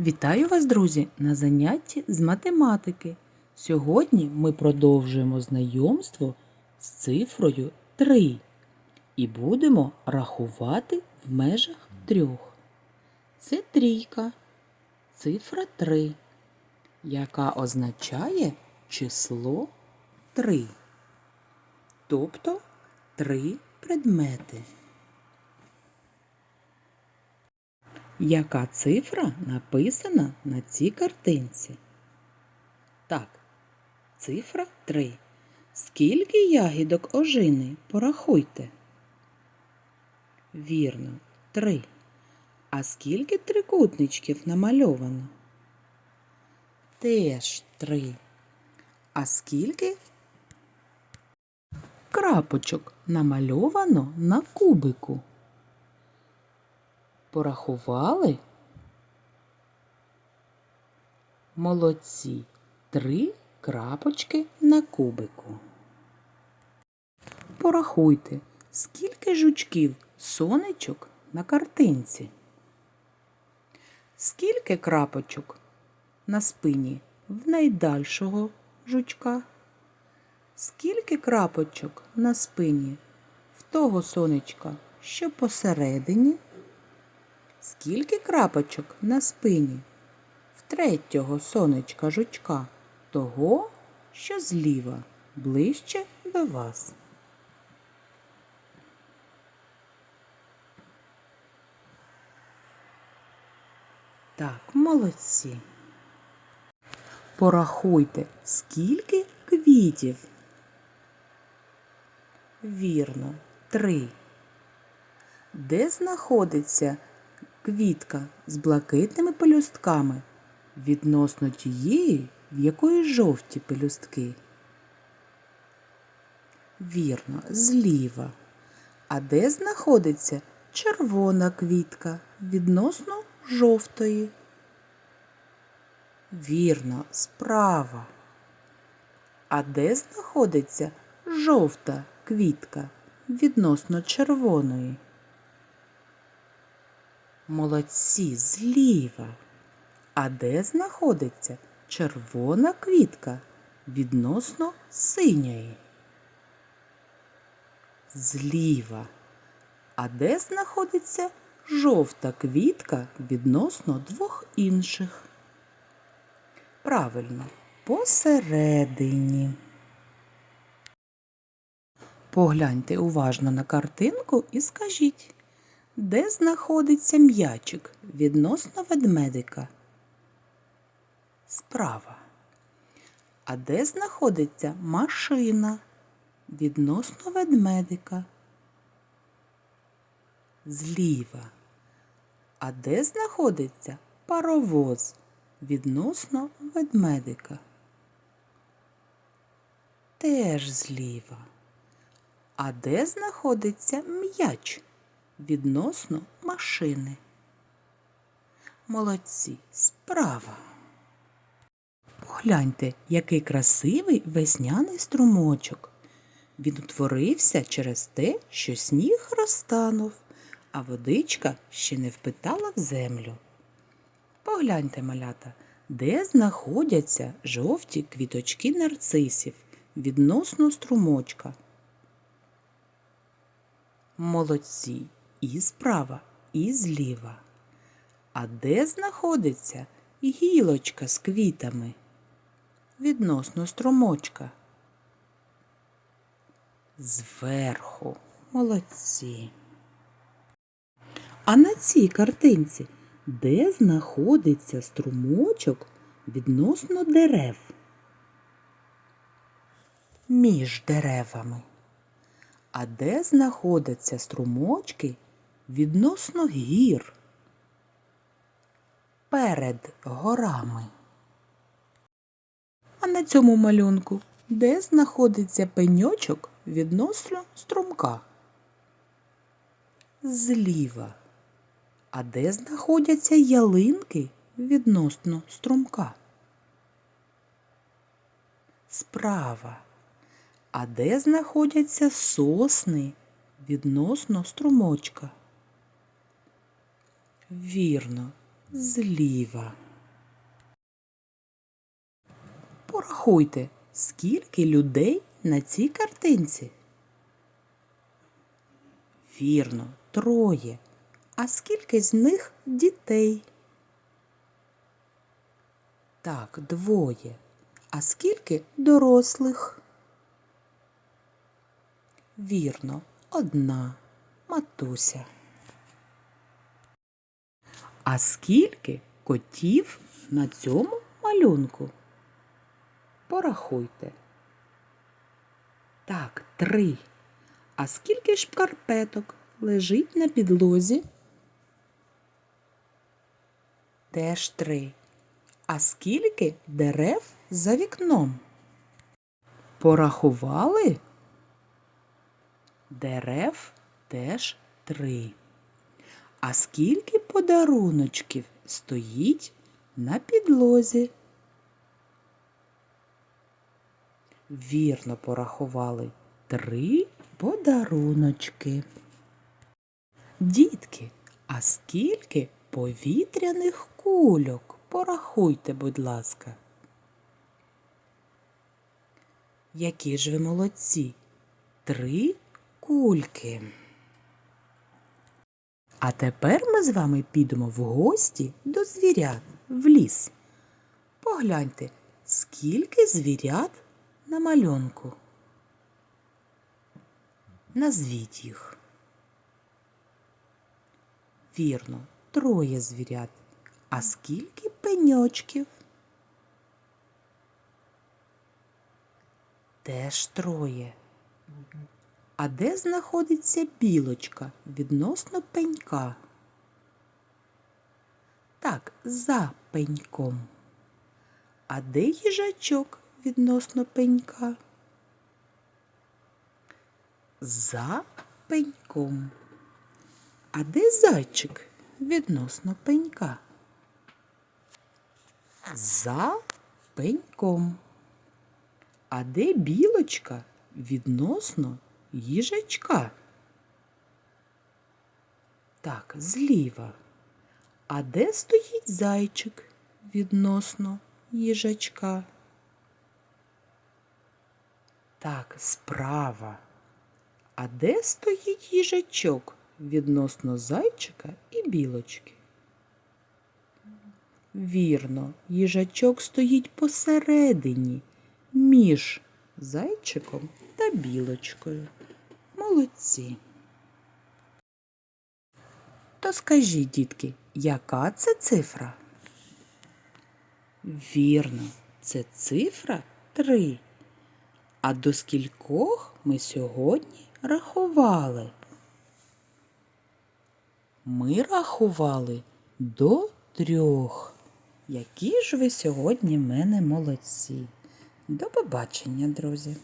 Вітаю вас, друзі, на занятті з математики. Сьогодні ми продовжуємо знайомство з цифрою 3 і будемо рахувати в межах трьох. Це трійка, цифра 3, яка означає число 3, тобто три предмети. Яка цифра написана на цій картинці? Так, цифра 3. Скільки ягідок ожини? Порахуйте. Вірно, 3. А скільки трикутничків намальовано? Теж 3. А скільки крапочок намальовано на кубику? Порахували? Молодці. Три крапочки на кубику. Порахуйте, скільки жучків сонечок на картинці. Скільки крапочок на спині в найдальшого жучка? Скільки крапочок на спині в того сонечка, що посередині? Скільки крапочок на спині в третього сонечка жучка, того, що зліва, ближче до вас. Так, молодці. Порахуйте, скільки квітів. Вірно, три. Де знаходиться квітка з блакитними пелюстками відносно тієї, в якої жовті пелюстки. Вірно, зліва. А де знаходиться червона квітка відносно жовтої? Вірно, справа. А де знаходиться жовта квітка відносно червоної? Молодці зліва. А де знаходиться червона квітка відносно синьої? Зліва. А де знаходиться жовта квітка відносно двох інших? Правильно, посередині. Погляньте уважно на картинку і скажіть. Де знаходиться м'ячик відносно ведмедика? Справа. А де знаходиться машина відносно ведмедика? Зліва. А де знаходиться паровоз відносно ведмедика? Теж зліва. А де знаходиться м'яч? Відносно машини. Молодці, справа. Погляньте, який красивий весняний струмочок. Він утворився через те, що сніг розтанув, а водичка ще не впитала в землю. Погляньте, малята, де знаходяться жовті квіточки нарцисів відносно струмочка. Молодці і справа, і зліва. А де знаходиться гілочка з квітами? Відносно струмочка? Зверху. Молодці. А на цій картинці де знаходиться струмочок відносно дерев? Між деревами. А де знаходяться струмочки відносно гір? Перед горами. А на цьому малюнку де знаходиться пеньочок відносно струмка? Зліва. А де знаходяться ялинки відносно струмка? Справа. А де знаходяться сосни відносно струмочка? Вірно, зліва. Порахуйте, скільки людей на цій картинці. Вірно, троє. А скільки з них дітей? Так, двоє. А скільки дорослих? Вірно, одна матуся. А скільки котів на цьому малюнку? Порахуйте. Так, три. А скільки шкарпеток лежить на підлозі? Теж три. А скільки дерев за вікном? Порахували? Дерев теж три. А скільки подаруночків стоїть на підлозі? Вірно порахували три подаруночки. Дітки, а скільки повітряних кульок? Порахуйте, будь ласка. Які ж ви молодці? Три кульки. А тепер ми з вами підемо в гості до звірят в ліс. Погляньте, скільки звірят на малюнку. Назвіть їх. Вірно, троє звірят. А скільки пеньочків? Теж троє. А де знаходиться білочка відносно пенька? Так, за пеньком. А де їжачок відносно пенька? За пеньком. А де зайчик відносно пенька? За пеньком. А де білочка відносно їжачка? Так, зліва. А де стоїть зайчик відносно їжачка? Так, справа. А де стоїть їжачок відносно зайчика і білочки? Вірно, їжачок стоїть посередині між зайчиком та білочкою. Молодці. То скажіть, дітки, яка це цифра? Вірно, це цифра три. А до скількох ми сьогодні рахували? Ми рахували до трьох. Які ж ви сьогодні в мене молодці. До побачення, друзі!